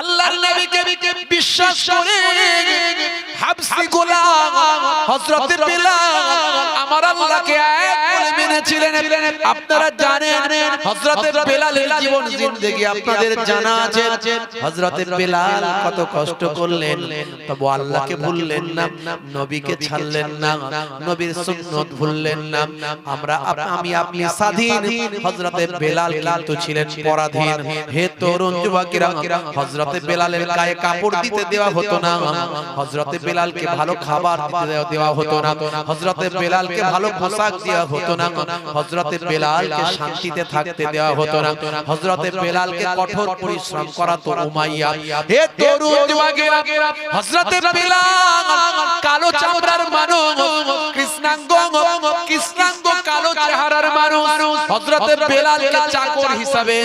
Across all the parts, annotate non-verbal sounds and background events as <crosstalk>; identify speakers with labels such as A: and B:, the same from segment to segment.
A: আল্লাহর নবীকে বিশ্বাস করে হাবসি গোলাম হযরত বিলাল আমার আল্লাহকে এক বলে মেনেছিলেন। আপনারা জানেন হযরত বিলালের জীবন জিন্দেগি আপনাদের জানা আছে। হযরত বিলাল কত কষ্ট করলেন। তবু আল্লাহকে ভুললেন না। নবীকে ছাড়লেন না। নবীর সুন্নত ভুললেন না। আমরা আমি আপনি স্বাধীন। হযরত বিলাল কিন্তু ছিলেন পরাধীন। হে তরুণ যুবকেরা হযরতে বেলালের গায়ে কাপড় দিতে দেওয়া হতো না। হযরতে বেলালকে ভালো খাবার দেওয়া- হতো না। হজরতে বেলালকে ভালো পোশাক দেওয়া হতো না। হজরতে বেলালকে শান্তিতে থাকতে দেওয়া হতো না। হজরতে বেলালকে কঠোর পরিশ্রম করাতো উমাইয়া হে তরুণ যুবকেরা হজরতে বেলাল কালো চামড়ার মানুষ কৃষ্ণাঙ্গ কৃষ্ণাঙ্গ চেহারার মানুষ হযরতে বেলালকে চাকর হিসাবে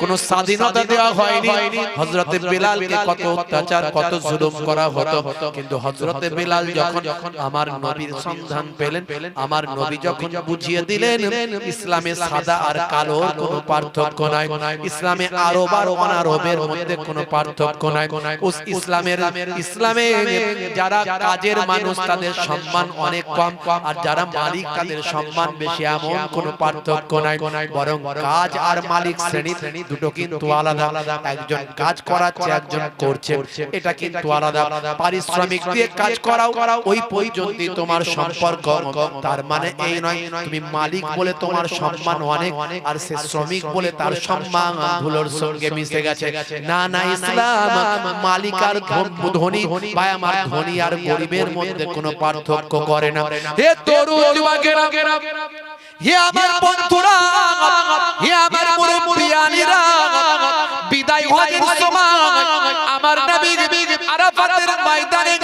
A: কোন স্বাধীনতা দেওয়া হয়নি। হযরতে বেলালকে কত অত্যাচার কত জুলুম করা হতো। কিন্তু হযরতে বেলাল যখন আমার নবীর সন্ধান পেলেন আমার নবী যখন বুঝিয়ে দিলেন ইসলামে সাদা আর কালো কোনো পার্থক্য নাই। ইসলামে আরব আর অনারবের মধ্যে কোনো পার্থক্য নাই। ইসলামের ইসলামে যারা কাজের মানুষ তাদের সম্মান অনেক কম। আর যারা মালিক তাদের সম্মান বেশি। এমন কোনো পার্থক্য নাই বরং কাজ আর মালিক শ্রেণি দুটো কিন্তু আলাদা একজন কাজ করাচ্ছে একজন করছে এটা কিন্তু আলাদা। পারিশ্রমিক দিয়ে কাজ করাও ওই পর্যন্তই তোমার সম্পর্ক। তার মানে এই নয় তুমি মালিক বলে তোমার সম্মান অনেক আর সে শ্রমিক বলে তার সম্মান ধুলোর সঙ্গে মিশে গেছে। না না ইসলাম মালিক আর ধন- ধনী বা আমার ধনী আর গরিবের মধ্যে কোনো পার্থক্য করে না। হে তরুণ যুবকেরা হে আমার বন্ধুরা হে আমার মুরব্বিয়ানিরা বিদায় হজের সময় আমার নবী আরাফাতের ময়দানে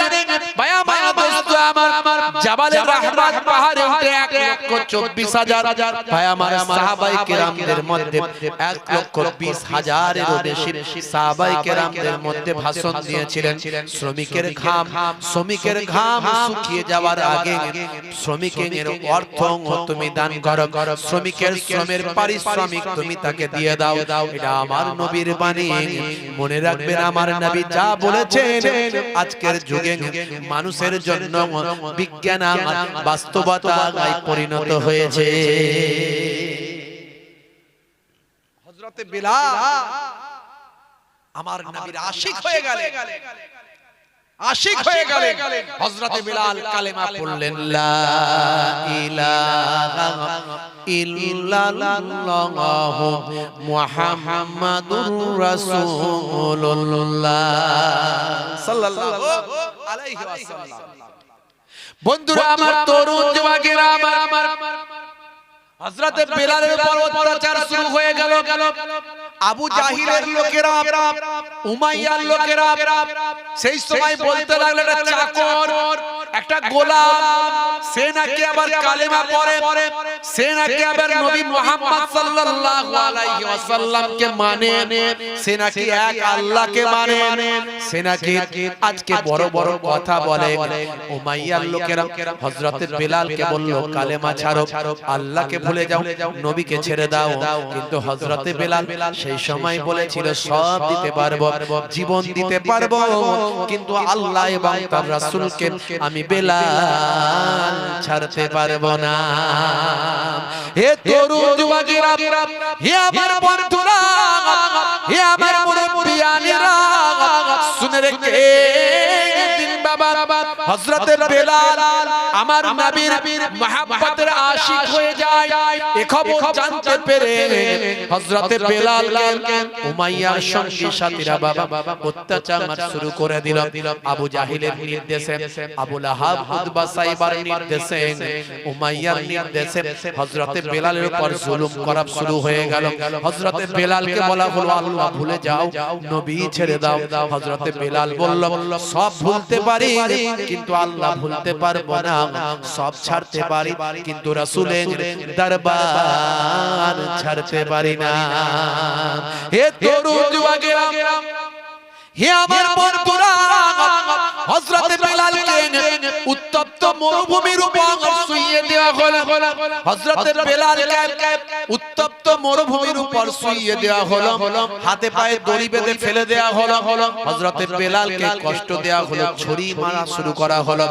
A: জাবালে রহমান পাহাড়ে উঠে এক লক্ষ চব্বিশ হাজার ভাই আমার সাহাবাই কেরামদের মধ্যে এক লক্ষ বিশ হাজারেরও বেশি সাহাবাই কেরামদের মধ্যে ভাষণ দিয়েছিলেন শ্রমিকের ঘাম শ্রমিকের ঘাম শুকিয়ে যাওয়ার আগে শ্রমিকের অর্থ তুমি দান করো শ্রমিকের শ্রমের পারিশ্রমিক তুমি তাকে দিয়ে দাও এটা আমার নবীর বাণী। মনে রাখবেন আমার নবী যা বলেছেন আজকের যুগে মানুষের জন্য বিজ্ঞান আর বাস্তবতায় পরিণত হয়েছে। হযরতে বিলাল আমার নবীর আশিক হয়ে গেলেন। আশিক হয়ে গেলেন। হযরতে বিলাল কালেমা পড়লেন। লা ইলাহা ইল্লাল্লাহ মুহাম্মাদুর রাসূলুল্লাহ। সাল্লাল্লাহু আলাইহি ওয়াসাল্লাম। বন্ধুরা আমার তরুণ যুবকেরা আমার আমার হযরতে বেলালের উপর অত্যাচার শুরু হয়ে গেল। গেল। আবু জাহিলের লোকেরা উমাইয়ার লোকেরা সেই সময় বলতে লাগল চাকর একটা গোলাম সে নাকি আবার কালেমা পড়ে সে নাকি আবার নবী মুহাম্মদ সাল্লাল্লাহু আলাইহি ওয়াসাল্লামকে মানে সে নাকি এক আল্লাহকে মানে সে নাকি আজকে বড় বড় কথা বলে। উমাইয়ার লোকেরা হযরতে বেলালকে বলল কালেমা ছাড়ো আল্লাহকে ভুলে যাও নবীকে ছেড়ে দাও। কিন্তু হযরতে বেলাল সেই সময় বলেছিল সব দিতে পারব জীবন দিতে পারব কিন্তু আল্লাহ এবং তার রাসূলকে আমি বেলাল ছাড়তে পারব না। হে তরুণ যুবকেরা, হে আমার বন্ধুরা, হে আমার মুরব্বিয়ানেরা, শুনে রেখে হযরতের বেলাল আমার নবীর মহব্বতের আশিক হয়ে যায়। এ খবর জানতে পেরে হযরতের বেলাল উমাইয়ার সঙ্গী সাথীরা বাবা অত্যাচার শুরু করে দিল। আবু জাহিলের নির্দেশে আবু লাহাব উতবা সাইবার নির্দেশে উমাইয়ার নির্দেশে হযরতে বেলালের উপর জুলুম করা শুরু হয়ে গেল। হযরতে বেলালকে বলা হলো আল্লাহ ভুলে যাও নবী ছেড়ে দাও। হযরতে বেলাল বলল সব ভুলতে পারি কিন্তু আল্লাহ ভুলতে পারব না। সব ছাড়তে পারি, কিন্তু রাসূলের দরবার ছাড়তে পারি না। হে তরুণ হে আমার বন্ধুরা হযরত বেলালকে উত্তর উত্তপ্ত মরুভূমির উপর শুইয়ে দেওয়া হলো। হযরতের বেলালকে উত্তপ্ত মরুভূমির উপর শুইয়ে দেওয়া হলো। হাতে পায়ে দড়ি বেঁধে ফেলে দেওয়া হলো। হযরতের বেলালকে কষ্ট দেওয়া হলো ছড়ি মারা শুরু করা হলো।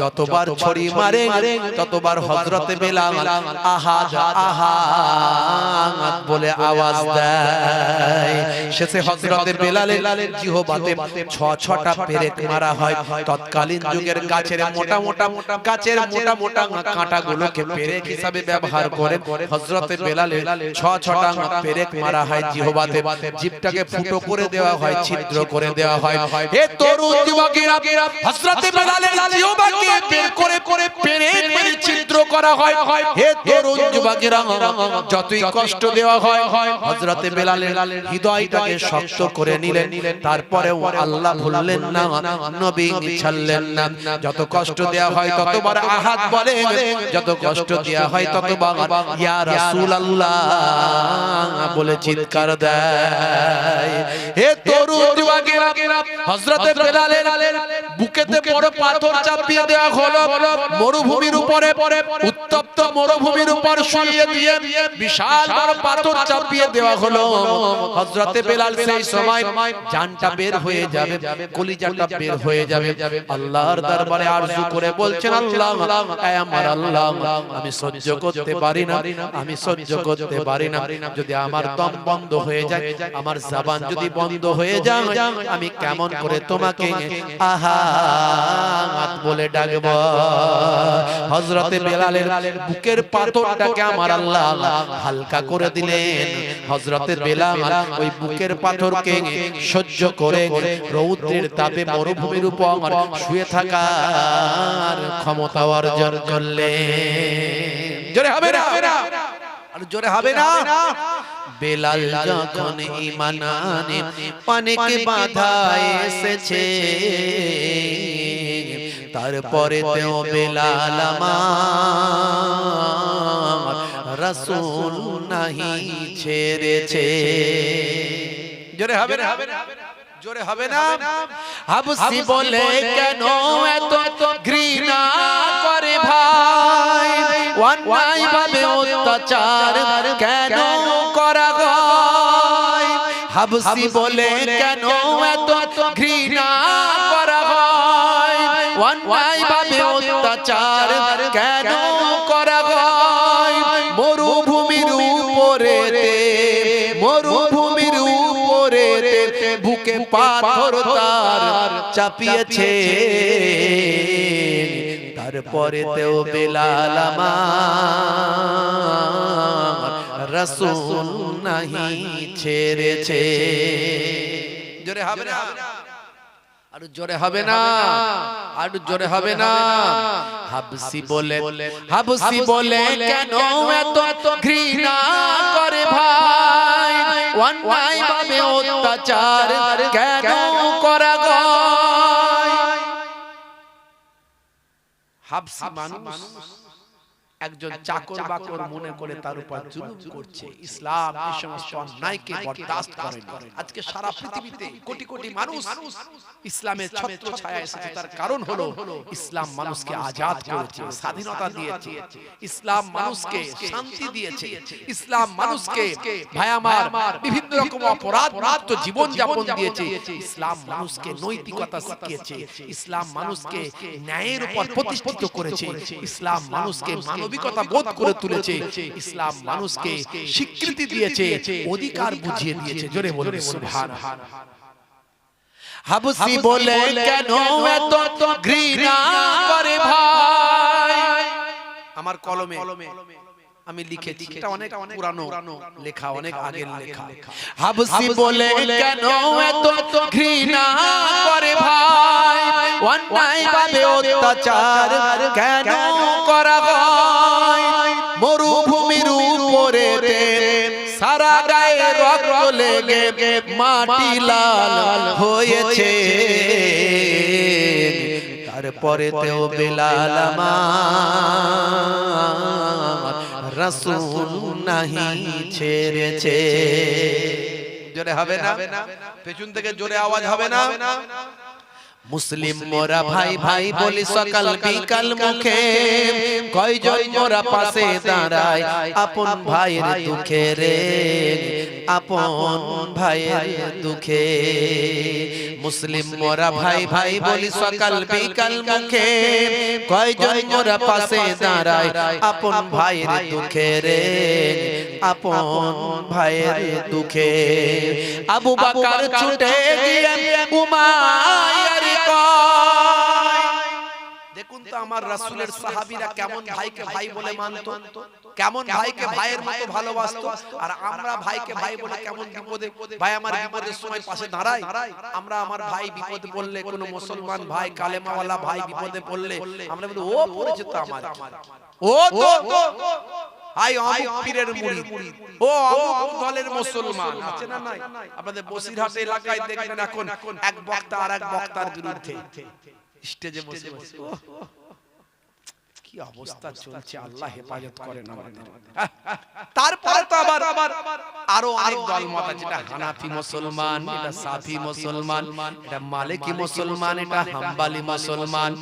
A: যতবার ছড়ি মারে ততবার হযরতে বেলাল আহাজ বলে আওয়াজ দেয়। শেষে হযরতে বেলালের জিহবাতে ছ ছটা পেরেক মারা হয়। তৎকালীন যুগের গাছের মোটা মোটা গাছের মোটা মোটা কাঁটাগুলোকে পেরেক হিসাবে ব্যবহার করে হযরতে বেলালের ছ ছটা পেরেক মারা হয় জিহবাতে। জিভটাকে ফুটো করে দেওয়া হয় ছিদ্র করে দেওয়া হয়। হে তরুণ যুবকেরা হযরতে বেলালের জিহবাকে বের করে করে পেরেক মেরে ছিদ্র করা হয়। হে তরুণ যুবকেরা যতই কষ্ট দেওয়া হয় হযরতে বেলালের হৃদয়টাকে শক্ত করে নিলেন। তারপরেও আল্লাহ ভুললেন না নবী ছাড়লেন না যত কষ্ট দেওয়া হয় ততবার আহাত বলে যত কষ্ট দেয়া হয় ততবার। ইয়া রাসূলুল্লাহ বলে চিৎকার দেয়। হে তরুণ যুবকেরা হযরতে বেলালের বুকেতে বড় পাথর চাপিয়ে দেওয়া হলো মরুভূমির উপরে উত্তপ্ত মরুভূমির উপর শুইয়ে দিয়ে বিশাল বড় পাথর চাপিয়ে দেওয়া হলো। হযরতে বেলাল সেই সময় জানটা বের হয়ে যাবে কলিজাটা বের হয়ে যাবে। আল্লাহর দরবারে আরজু করে বলছেন আল্লাহ আয় আমার আল্লাহ আমি সহ্য করতে পারি না আমি সহ্য করতে পারি না যদি আমার দম বন্ধ হয়ে যায় আমার জবান যদি বন্ধ হয়ে যায় আমি কেমন করে তোমাকে আহা বলে ডাকব। হযরতে বেলালের বুকের পাথরটাকে আমার আল্লাহ হালকা করে দিলেন। হযরতে বেলাল ওই বুকের পাথরকে সহ্য করে রৌদ্রের তাপে মরুভূমির উপর শুয়ে থাকার ক্ষমতা অর্জন করলেন। জোরে হবে না। আর জোরে হবে না। বেলাল যখন ঈমান আনে অনেক বাধা এসেছে তারপরে তেও বেলাল আমার রাসূল নাহি ছেড়েছে। জোরে হবে না? জোরে হবে না? হাবসি বলে কেন এত ঘৃণা? অন্যায় ভাবে অত্যাচার কেন করা হয়? হাবসি বলে কেন এত ঘৃণা করা হয়? অন্যায় ভাবে অত্যাচার কেন করা হয়? মরুভূমির উপরে মরুভূমির উপরে বুকে পাথর তার চাপিয়েছে। তারপরে তেও বেলাল আমার রাসূল নাহি ছেড়েছে। জোরে হবে না। আর জোরে হবে না। আর জোরে হবে না। হাবসি বলে হাবসি বলে কেন এত ঘৃণা করে ভাই? অন্যায় ভাবে অত্যাচার কেন করা গয় হাবসি মানুষ একজন চাকর বাকর মনে করে তার উপর জুলুম করছে। ইসলাম এই সমস্ত অন্যায়কে বরদাস্ত করে না আজকে সারা পৃথিবীতে কোটি কোটি মানুষ ইসলামের ছত্র ছায়া এসেছে। তার কারণ হলো ইসলাম মানুষকে আজাদ করেছে স্বাধীনতা দিয়েছে। ইসলাম মানুষকে শান্তি দিয়েছে। ইসলাম মানুষকে ভাই আমার বিভিন্ন রকম অপরাধ মুক্ত জীবন যাপন দিয়েছে। ইসলাম মানুষকে নৈতিকতা শিখিয়েছে। ইসলাম মানুষকে ন্যায়ের উপর প্রতিষ্ঠিত করেছে ইসলাম মানুষকে মানবিকতা বোধ করে তুলেছে। ইসলাম মানুষকে স্বীকৃতি দিয়েছে অধিকার বুঝিয়ে দিয়েছে। জোরে বলবে সুবহান। হাবসি বলে কেন এত ঘৃণা করে ভাই? আমার কলমে। আমি লিখেছি। এটা অনেক পুরানো লেখা অনেক আগের লেখা। হাবসি বলে কেন এত ঘৃণা করে ভাই? অন্যায় ভাবে অত্যাচার কেন করা হয়? মরুভূমির উপরে সারা গায়ে রক্ত লেগে মাটি লাল হয়েছে। তারপরে তেও বেলাল আমার রাসূল নাহি ছেড়েছে জোরে হবে না পেছন থেকে জোরে আওয়াজ হবে না? মুসলিম মোরা ভাই ভাই বলি সকাল বিকাল মুখে। কয়জন মোরা পাশে দাঁড়ায়? আপন ভাইয়ের দুঃখে রে আপন ভাইয়ের দুঃখে। মুসলিম মোরা ভাই ভাই বলি সকাল বিকাল মুখে। কয়জন মোরা পাশে দাঁড়ায় আপন ভাইয়ের দুঃখে রে? আপন ভাইয়ের দুঃখে। আবু বাকার ছুটে গিয়ে উমায়ের তো আমার রাসূলের সাহাবীরা কেমন ভাইকে ভাই বলে মানতো? কেমন ভাইকে ভাইয়ের মতো ভালোবাসতো? আর আমরা ভাইকে ভাই বলে কেমন বিপদে ভাই আমার বিপদের সময় পাশে দাঁড়াই। আমরা আমার ভাই বিপদে পড়লে কোনো মুসলমান ভাই কালেমাওয়ালা ভাই বিপদে পড়লে আমরা বলি ও পড়েছে তো আমার। ও তো হাই অমুক পীরের মুরিদ ও অমুক দলের মুসলমান। আছে না নাই? আপনাদের বসিরহাট এলাকায় দেখবেন এখন এক বক্তা আর এক বক্তার বিরুদ্ধে স্টেজে বসে বসে কি অবস্থা চলছে? আল্লাহ হেফাজত করেন আমাদের। <laughs> তারপরে তো আবার আবার আরও অনেক দল মত আছে এটা হানাফি মুসলমান এটা সাফি মুসলমান এটা মালিকি মুসলমান এটা হাম্বালি মুসলমান।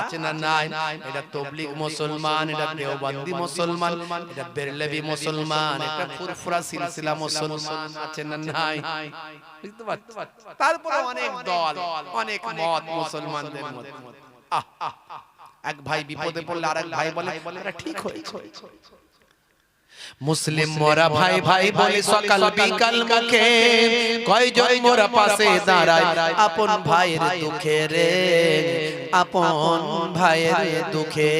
A: আছে না নাই? এটা তবলিক মুসলমান, এটা দেওবন্দি মুসলমান, এটা বেরলেভি মুসলমান, এটা ফুরফুরা সিলসিলা মুসলমান, আছে না নাই? বুঝতে পারছ? তারপরে অনেক দল, অনেক মত মুসলমানদের মধ্যে। আহ। এক ভাই বিপদে পড়লে আরেক ভাই বলে ঠিক হয়েছে। মুসলিম মোরা ভাই ভাই বলে সকাল বিকাল মুখে। কয়জন মোরা পাশে দাঁড়ায়? আপন ভাইয়ের দুঃখে রে। আপন ভাইয়ের দুঃখে।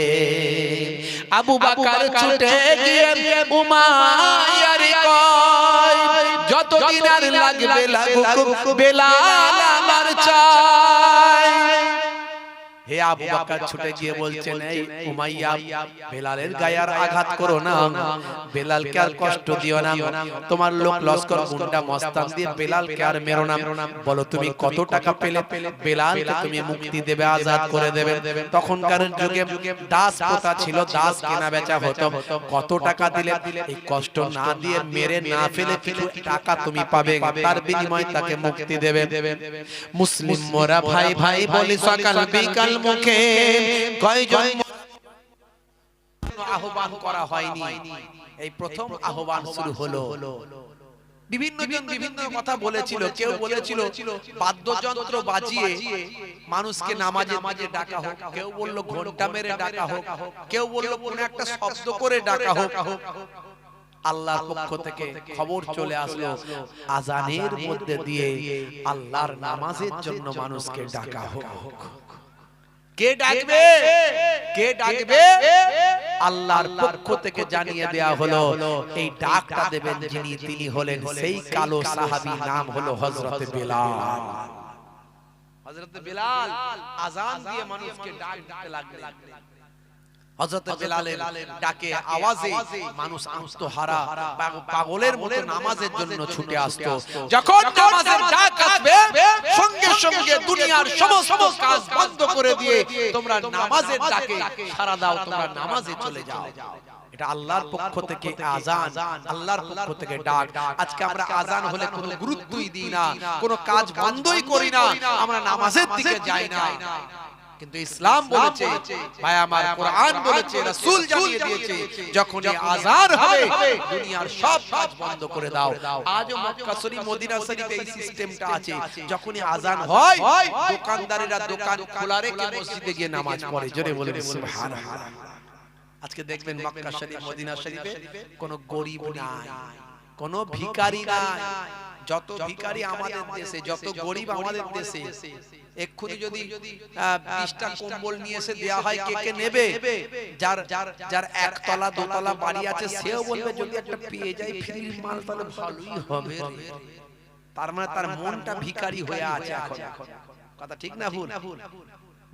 A: আবু বাকার ছুটে গিয়ে উমায়ার কয়। যত দিন আর লাগবে লাগুক বেলাল আমার চাই। হে আবু বকর ছুটে গিয়ে বলছেন এই উমাইয়া বেলালের গায়ে আর আঘাত করো না। বেলালকে আর কষ্ট দিও না। তোমার লোক লস্কর গুন্ডা মস্তান দিয়ে বেলালকে আর মেরো না। বলো তুমি কত টাকা পেলে? বেলালকে তুমি মুক্তি দেবে আজাদ করে দেবে। তখনকার যুগে দাস প্রথা ছিল দাস কেনা বেচা হতো। কত টাকা দিলে এই কষ্ট না দিয়ে মেরে না ফেলে কিছু টাকা তুমি পাবে। তার বিনিময়ে তাকে মুক্তি দেবে। মুসলিম মোরা ভাই ভাই বলি সকাল বিকাল মুখে কয়জন আহ্বান করা হয়নি? এই প্রথম আহ্বান শুরু হলো। বিভিন্ন জন বিভিন্ন কথা বলেছিল, কেউ বলেছিল, বাদ্যযন্ত্র বাজিয়ে মানুষকে নামাজে মাঝে ডাকা হোক। কেউ বলল, ঘণ্টা মেরে ডাকা হোক। কেউ বলল, কোন একটা শব্দ করে ডাকা হোক। আল্লাহর পক্ষ থেকে খবর চলে আসলো, আজানের মধ্যে দিয়ে আল্লাহর নামাজের জন্য মানুষকে ডাকা হোক। কে ডাকবে? কে ডাকবে? আল্লাহর পক্ষ থেকে জানিয়ে দেয়া হলো এই ডাকটা দেবেন যিনি তিনি হলেন সেই কালো সাহাবী নাম হলো হযরত বিলাল। হযরত বিলাল আজান দিয়ে মানুষকে ডাক দিতে লাগলেন। হযরত বেলালের ডাকে আওয়াজে মানুষ আত্মহারা পাগলের মতো নামাজের জন্য ছুটে আসতো। যখন নামাজের ডাক আসবে সঙ্গে সঙ্গে দুনিয়ার সমস্ত কাজ বন্ধ করে দিয়ে তোমরা নামাজের ডাকে সারা দাও তোমরা নামাজে চলে যাও। এটা আল্লাহর পক্ষ থেকে আজান আল্লাহর পক্ষ থেকে ডাক আজকে আমরা আজান হলে কোনো গুরুত্বই দিই না। কোনো কাজ বন্ধই করি না। আমরা নামাজের দিকে যাই না। কিন্তু ইসলাম বলেছে ভাই আমার কোরআন বলেছে রাসূল জানিয়ে দিয়েছে যখন আজান হবে দুনিয়ার সব কাজ বন্ধ করে দাও। আজও মক্কা শরীফ মদিনা শরীফে এই সিস্টেমটা আছে। যখনই আজান হয় দোকানদারেরা দোকান খোলা রেখে মসজিদে গিয়ে নামাজ পড়ে জোরে বলে সুবহানাল্লাহ। আজকে দেখবেন মক্কা শরীফ মদিনা শরীফে কোনো গরিব নাই। কোনো ভিখারি নাই। যত ভিখারি আমাদের দেশে যত গরিব আমাদের দেশে এক্ষুনি যদি বিশটা কম্বল নিয়ে এসে দেয়া হয় কে কে নেবে? যার যার যার একতলা দোতলা বাড়ি আছে সেও বলবে যদি একটা পেয়ে যায় ফ্রি মাল তাহলে ভালোই হবে তার মানে তার মানে মনটা ভিকারি হয়ে আছে এখন। কথা ঠিক না ভুল?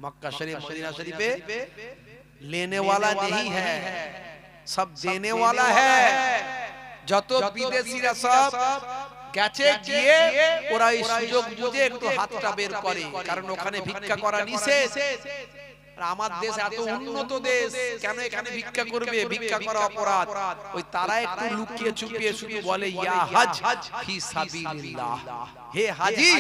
A: মক্কা শরীফ মদিনা শরীফে লেনে ওয়ালা নেহি হ্যায় হ্যাঁ। সব দেনে ওয়ালা হ্যায় হ্যাঁ। যত বিদেশিরা সব গেছে গিয়ে ওরা এই সুযোগ বুঝে একটু হাতটা বের করে কারণ ওখানে ভিক্ষা করা নিষেধ আমার দেশ এত উন্নত দেশ কেন এখানে ভিক্ষা করবে ভিক্ষা করা অপরাধ ওই তারা একটু লুকিয়ে চুপিয়ে শুধু বলে ইয়া হজ ফি সাবিলিল্লাহ হে হাজি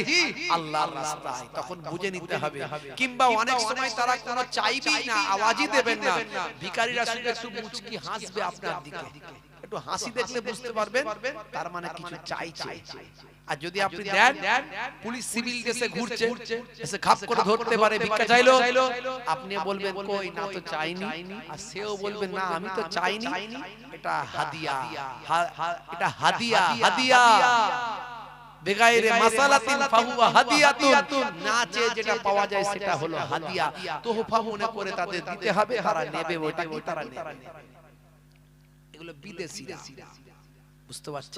A: আল্লাহর রাস্তায় তখন বুঝে নিতে হবে কিংবা অনেক সময় তারা কোনো চাইবেই না আওয়াজই দেবেন না ভিখারিরা শুধু একটু মুচকি হাসবে আপনার দিকে একটু হাসি দেখলে বুঝতে পারবেন তার মানে কিছু চাইছে আর যদি আপনি দেন পুলিশ সিভিল ড্রেসে ঘুরছে এসে খাপ করে ধরতে পারে ভিক্ষা চাইলো আপনি বলবেন কই না তো চাইনি। আর সেও বলবে না আমি তো চাইনি। এটা হাদিয়া। এটা হাদিয়া হাদিয়া বেগাইরে মাসালাতিন ফাহুয়া হাদিয়াতুন। না চেয়ে যেটা পাওয়া যায় সেটা হলো হাদিয়া। তোহফা মনে করে তাদের দিতে হবে তারা নেবে ওটা তারা নেবে। এগুলো বিদেশিরা। বুঝতে পারছ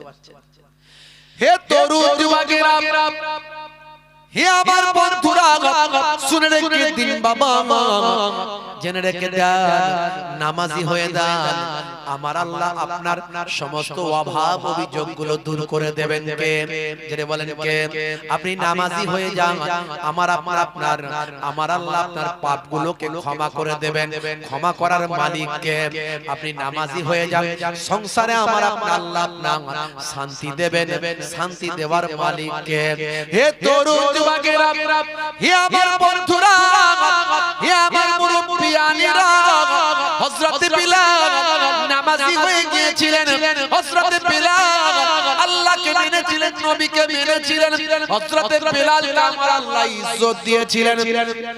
A: হে তরুণ যুবকেরা হে আমার বন্ধুরা শুনে রেখে দিন বাবা জেনে রেখে দেন নামাজি হয়ে দেন। আমার আল্লাহ আপনার সমস্ত অভাব অভিযোগগুলো দূর করে দেবেন কে? যেটা বলেন কে? আপনি নামাজি হয়ে যান। আমার আপনার আপনার আমার আল্লাহ আপনার পাপ গুলোকে ক্ষমা করে দেবেন ক্ষমা করার মালিক কে? আপনি নামাজি হয়ে যান। সংসারে আমার আপনার আল্লাহ আপনার শান্তি দেবেন শান্তি দেওয়ার মালিক কে? হে তরুণ যুবকেরা হে আমার বন্ধুরা হে আমার মুরব্বিয়ানিরা হযরত বিলাল নামাজি হয়ে গিয়েছিলেন। হযরত বিলাল মেনেছিলেন, নবীকে মেনেছিলেন আল্লাহ ইজ্জত দিয়েছিলেন।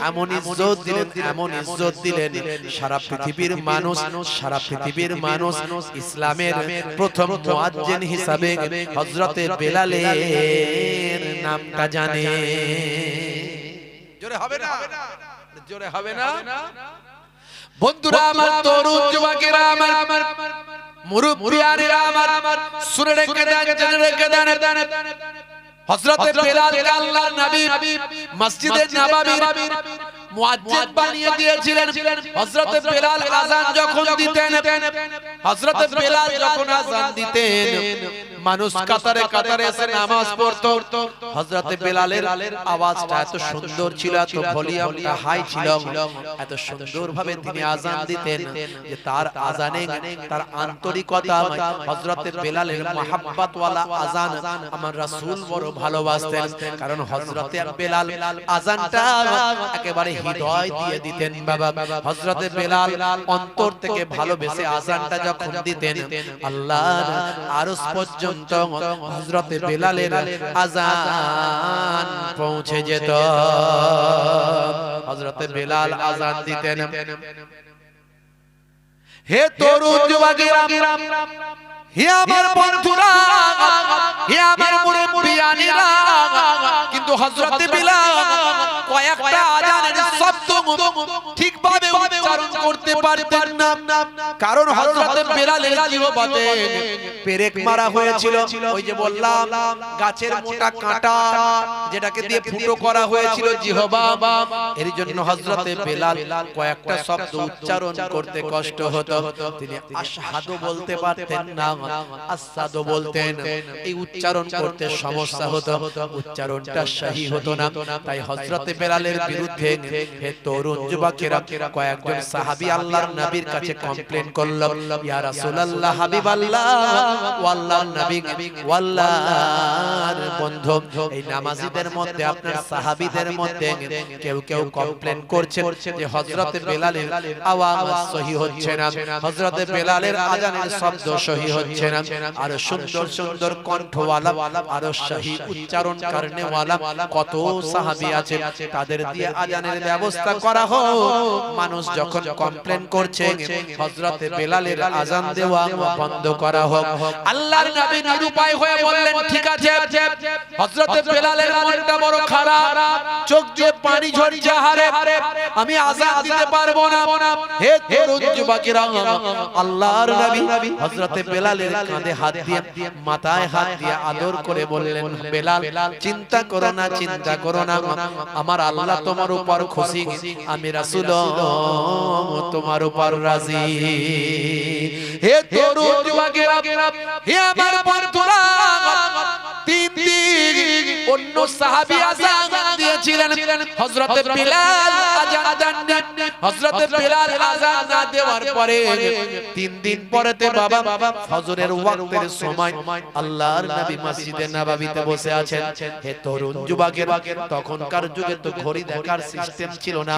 A: এমন ইজ্জত দিলেন, এমন ইজ্জত দিলেন, সারা পৃথিবীর মানুষ, সারা পৃথিবীর মানুষ ইসলামের প্রথম মুয়াজ্জিন হিসাবে হযরত বেলালের নামটা জানে। জোরে হবে না? জোরে হবে না? বন্ধুরা, আমার তরুণ যুবকেরা আমার আমার মুরব্বিয়ানেরা আমার আমার শুনে রেখে দেন জেনে রেখে দেন। হযরতে বেলাল আল্লাহর নবী মসজিদে নববীর মুয়াজ্জিন বানিয়ে দিয়েছিলেন। হযরতে বেলাল আযান যখন দিতেন হযরতে বেলাল যখন আযান দিতেন মানুষ কাতারে কাতারে এসে নামাজ পড়তো। হযরতে বেলালের আওয়াজটা এত সুন্দর ছিল এত ভলিউমটা হাই ছিল এত সুন্দর ভাবে তিনি আযান দিতেন যে তার আযানে তার আন্তরিকতা হযরতে বেলালের মহাব্বত ওয়ালা আযান আমার রাসূল বড় ভালোবাসতেন কারণ হযরতে বেলাল আযানটা একেবারে হৃদয় দিয়ে দিতেন বাবা। হযরতে বেলাল অন্তর থেকে ভালোবেসে আযানটা যখন দিতেন, আল্লাহর আরশ পর্যন্ত হযরতে বেলালের আযান পৌঁছে যেত। হযরতে বেলাল আযান দিতেন। হে তরুণ যুবকেরা হে আমার বন্ধুরা হে আমার মুরব্বিয়ানিরা কিন্তু হযরত বিলাল কয়েকটা আজানের শব্দ ঠিকভাবে উচ্চারণ করতে পারতেন না। কারণ হযরত বিলালের জিহ্বাতে পেরেক মারা হয়েছিল। ওই যে বললাম গাছের মোটা কাঁটা যেটাকে দিয়ে ফুটো করা হয়েছিল জিহ্বা। এর জন্য হযরতে বেলাল কয়েকটা শব্দ উচ্চারণ করতে কষ্ট হতো। তিনি আশহাদু বলতে পারতেন না। আসাদু বলতেন। এই উচ্চারণ করতে সমস্যা হতো। উচ্চারণটা সহি হতো না। তাই হযরতে বেলালের বিরুদ্ধে হে তরুণ যুবকেরা কয়েকজন সাহাবী আল্লাহর নবীর কাছে কমপ্লেইন করল ইয়া রাসূলুল্লাহ হাবিবাল্লাহ নবী বন্ধু এই নামাজীদের মধ্যে আপনার সাহাবীদের মধ্যে কেউ কেউ কমপ্লেইন করছে যে হযরতে বেলালের আওয়াজ সহি হচ্ছে না। হযরতে বেলালের আজানের শব্দ সহি হচ্ছে না। আর সুন্দর সুন্দর কণ্ঠওয়ালা আর সহি উচ্চারণ করনেওয়ালা কত সাহাবী আছে তাদের দিয়ে আজানের ব্যবস্থা করা হোক মানুষ যখন কমপ্লেন করছে হযরতে বেলালের আজান দেওয়া বন্ধ করা হোক। আল্লাহর নবী নিরুপায় হয়ে বললেন ঠিক আছে হযরতে বেলালের মনটা বড় খারাপ। চোখ দিয়ে পানি ঝরছে হারে আমি আজান দিতে পারব না। হে তরুণ যুবকেরা আল্লাহর নবী হযরতে বেলালের কাঁধে হাত দিয়ে মাথায় হাত দিয়ে আদর করে বললেন বেলাল চিন্তা করো না চিন্তা করো না আমার আল্লাহ তোমার উপর খুশি। আমি রাসূল তোমার উপর রাজি। হে তরুণ যুবকেরা হে আমার বন্ধুরা তিন দিন অন্য সাহাবী আজান। করেছিলেন হযরতে বিলাল আজান দেন হযরতে বিলাল আজান না দেওয়ার পরে তিন দিন পরেতে বাবা ফজরের ওয়াক্তের সময় আল্লাহর নবী মসজিদে নববীতে বসে আছেন। হে তরুণ যুবকের তখনকার যুগে তো ঘড়ি দেখার সিস্টেম ছিল না।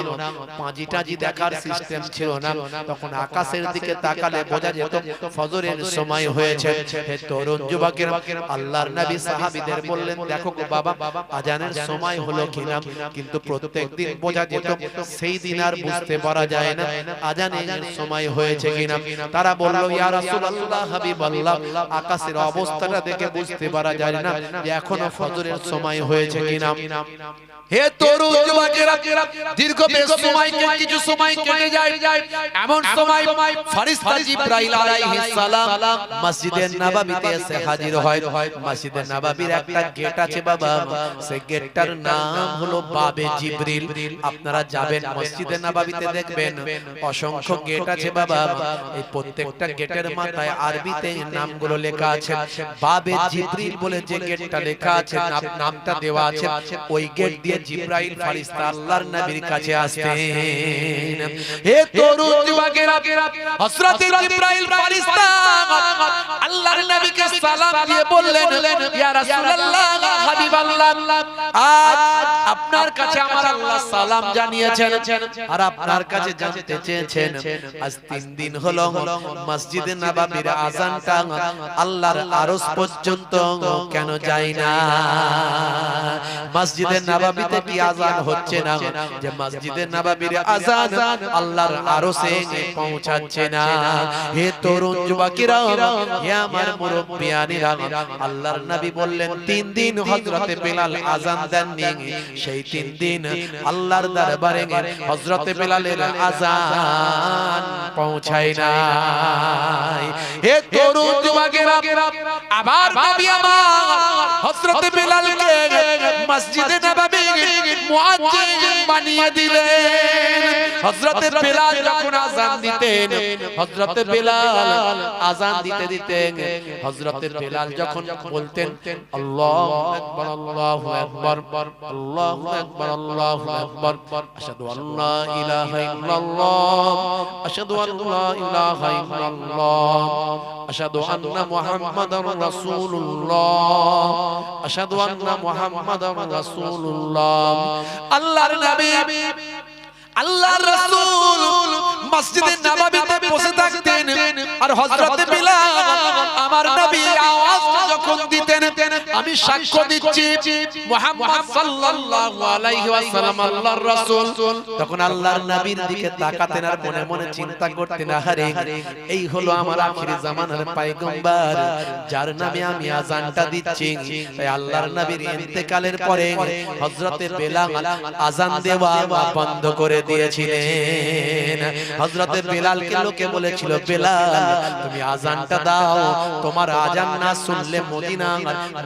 A: পাঁজি টাজি দেখার সিস্টেম ছিল না। তখন আকাশের দিকে তাকালে বোঝা যেত ফজরের সময় হয়েছে। হে তরুণ যুবকের আল্লাহর নবী সাহাবীদের বললেন দেখো গো বাবা আজানের সময় হলো কিনা কিন্তু প্রত্যেক দিন বোঝা যেত, সেই দিন আর বুঝতে পারা যায় না, আজানের সময় হয়েছে কিনা। তারা বলল, ইয়া রাসূলুল্লাহ, হাবিবাল্লাহ, আকাশের অবস্থাটা দেখে বুঝতে পারা যায় না যে এখনও ফজরের সময় হয়েছে কিনা। হে তরুণ যুবকেরা দীর্ঘ বেশ সময় কিছু সময় কেটে যায়। এমন সময় ফেরেশতা জিবরাইল আলাইহিস সালাম মসজিদে নববীতে এসে হাজির হয়। মসজিদে নববীর একটা গেট আছে বাবা। সেই গেটটার নাম হলো বাবে জিবরিল। আপনারা যাবেন মসজিদে নববীতে দেখবেন। অসংখ্য গেট আছে বাবা। এই প্রত্যেকটা গেটের মাথায় আরবিতে নামগুলো লেখা আছে। বাবে জিবরিল বলে যে গেটটা লেখা আছে নামটা দেওয়া আছে। ওই গেট দিয়ে জিব্রাইল ফারিস্তা আল্লাহর নবীর কাছে আসতেন। হে তরুণ যুবকেরা হযরত জিব্রাইল ফারিস্তা আল্লাহর নবীকে সালাম দিয়ে বললেন ইয়া রাসূলুল্লাহ হাবিবাল্লাহ আজ আপনার কাছে আমার আল্লাহ সালাম জানিয়েছেন আর আপনার কাছে জানতে চেয়েছেন আজ তিন দিন হলো মসজিদে নববীর আজানটা আল্লাহর আরশ পর্যন্ত কেন যায় না? মসজিদে নববীতে কি আজান হচ্ছে না। যে মসজিদে নববীর আজান আল্লাহর আরশে পৌঁছাচ্ছে না। হে তরুণ যুবকেরা হে আমার মুরব্বিয়ানিরা আল্লাহর নবী বললেন তিন দিন হযরতে বেলাল আজান দেননি। সেই তিন দিন আল্লাহর দরবারে হযরতে বেলালের আজান পৌঁছায় না হে তরুণ যুবকেরা আবার নবী আমার হযরতে বেলালকে মসজিদে নববী মুয়াজ্জিন বানিয়ে দিলেন। হযরতে বেলাল যখন আজান দিতেন হযরতে বেলাল আজান দিতে দিতেন। হযরতে বেলাল যখন বলতেন আল্লাহু আকবার আল্লাহু আকবার আল্লাহু আকবার আল্লাহু আকবার আশহাদু আল্লা ইলাহা ইল্লাল্লাহ আশহাদু আল্লা ইলাহা ইল্লাল্লাহ আশহাদু আন্না মুহাম্মাদার রাসূলুল্লাহ আশহাদু আন্না মুহাম্মাদার রাসূলুল্লাহ। আল্লাহর নবী আল্লাহর রাসূল মসজিদে নববীতে বসে থাকতেন। আর হযরত বিলাল আমার নবী যখন দিতেন, আমি সাক্ষ্য দিচ্ছি, মুহাম্মদ সাল্লাল্লাহু আলাইহি ওয়াসাল্লাম, আল্লাহর রাসূল। তখন আল্লাহর নবীর দিকে তাকাতেন আর মনে মনে চিন্তা করতেন, আহারে, এই হলো আমার আখিরি জামানার পয়গম্বর, যার নামে আমি আজানটা দিচ্ছি। তাই আল্লাহর নবীর ইন্তেকালের পরে হযরতে বেলাল আজান দেওয়া বন্ধ করে দিয়েছিলেন। হযরতে বেলালকে লোকে বলেছিল, বেলাল, তুমি আজানটা দাও, তোমার আজান না শুনলে মদিনার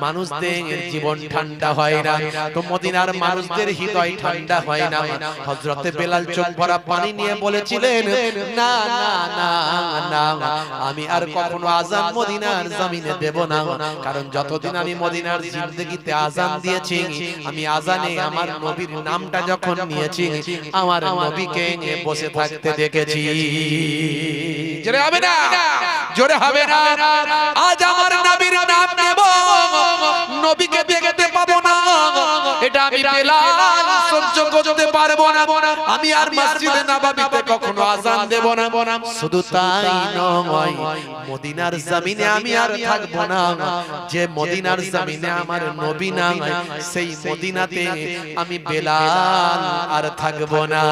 A: মানুষদের জীবন ঠান্ডা হয় না। তো মদিনার মানুষদের হৃদয় ঠান্ডা হয় না। হযরতে বেলাল চোখ ভরা পানি নিয়ে বলেছিলেন না না না না আমি আর কখনো আজান মদিনার জমিনে দেব না। কারণ যতদিন আমি মদিনার জিন্দগিতে আজান দিয়েছি আমি আজানে আমার নবীর নামটা যখন নিয়েছি আমার নবীকে নিয়ে বসে থাকতে দেখেছি। জোরে হবে না? জোরে হবে না। আজ আমার নবীর নাম নেব। নবীকে দেখতে পাবো না। এটা আমি বেলাল সহ্য করতে পারব না। আমি আর মসজিদে নববীতে কখনো আজান দেব না। শুধু তাই নয় মদিনার জমিনে আমি আর থাকব না। যে মদিনার জমিনে আমার নবী নাই সেই মদিনাতে আমি বেলাল আর থাকব না।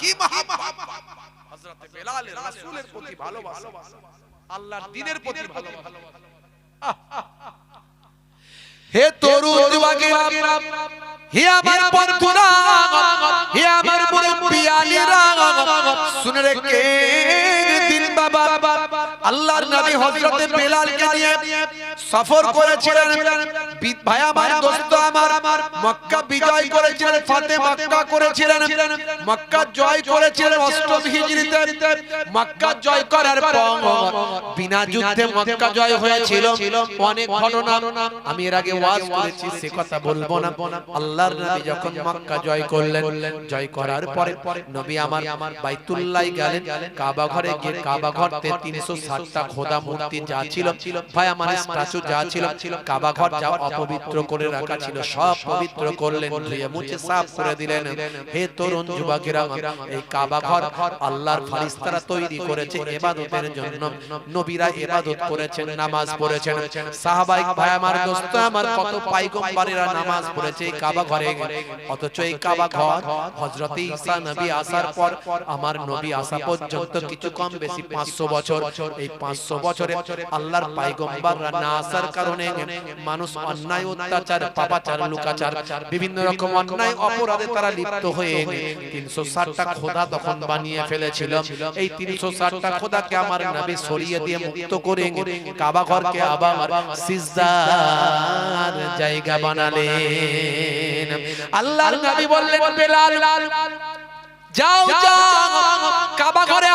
A: কি বেলালের রাসূলের প্রতি ভালোবাসা। আল্লাহর দ্বীনের প্রতি ভালোবাসা। হে তরুণ যুবকেরা হে আমার বন্ধুরা হে আমার মুরব্বিয়ালিরা শুনে রেখে। আল্লাহর নবী হযরতে বেলালকে নিয়ে সফর করেছিলেন। ভাই আমার দোস্ত আমার মক্কা বিজয় করেছিলেন ফাতে মক্কা করেছিলেন। মক্কা জয় করেছিলেন অষ্টম হিজরিতে মক্কা জয় করার পর বিনা যুদ্ধে মক্কা জয় হয়েছিল। অনেক ঘটনা। আমি এর আগে ওয়াজ করেছি সে কথা বলব না। আল্লাহর নবী যখন মক্কা জয় করলেন জয় করার পরে নবী আমার বাইতুল্লাহ গেলেন কাবা ঘরে গিয়ে কাবা ঘরতে 360টা খোদা মূর্তি যা ছিল ভাই আমার স্ট্যাচু যা ছিল কাবা ঘর যা অপবিত্র করে রাখা ছিল সব পবিত্র করলেন ধুয়ে মুছে সাফ করে দিলেন। হে তরুণ যুবকেরা এই কাবা ঘর আল্লাহর ফারিস্তারা তৈরি করেছে ইবাদতের জন্য। নবীরা ইবাদত করেছেন নামাজ পড়েছেন। সাহাবাই ভাই আমার দোস্ত আমার কত পাইগম্বরেরা নামাজ পড়েছে এই কাবা ঘরে অথচ এই কাবা ঘর হযরত ঈসা নবী আসার পর আমার নবী আসা পর্যন্ত কিছু কম বেশি 500 বছর এই 500 বছরে আল্লাহর পাইগম্বররা না আসার কারণে মানুষ অন্যায় অত্যাচার পাপাচার লুকাচার বিভিন্ন রকম অন্যায় অপরাধে তারা লিপ্ত হয়ে 360টা খোদা তখন বানিয়ে ফেলেছিল এই 360টা খোদাকে আমার নবী সরিয়ে দিয়ে মুক্ত করে কাবা ঘরকে আবার সিজদার জায়গা বানালেন। আল্লাহর নবী বললেন বেলাল যাও যাও কাবা ঘরে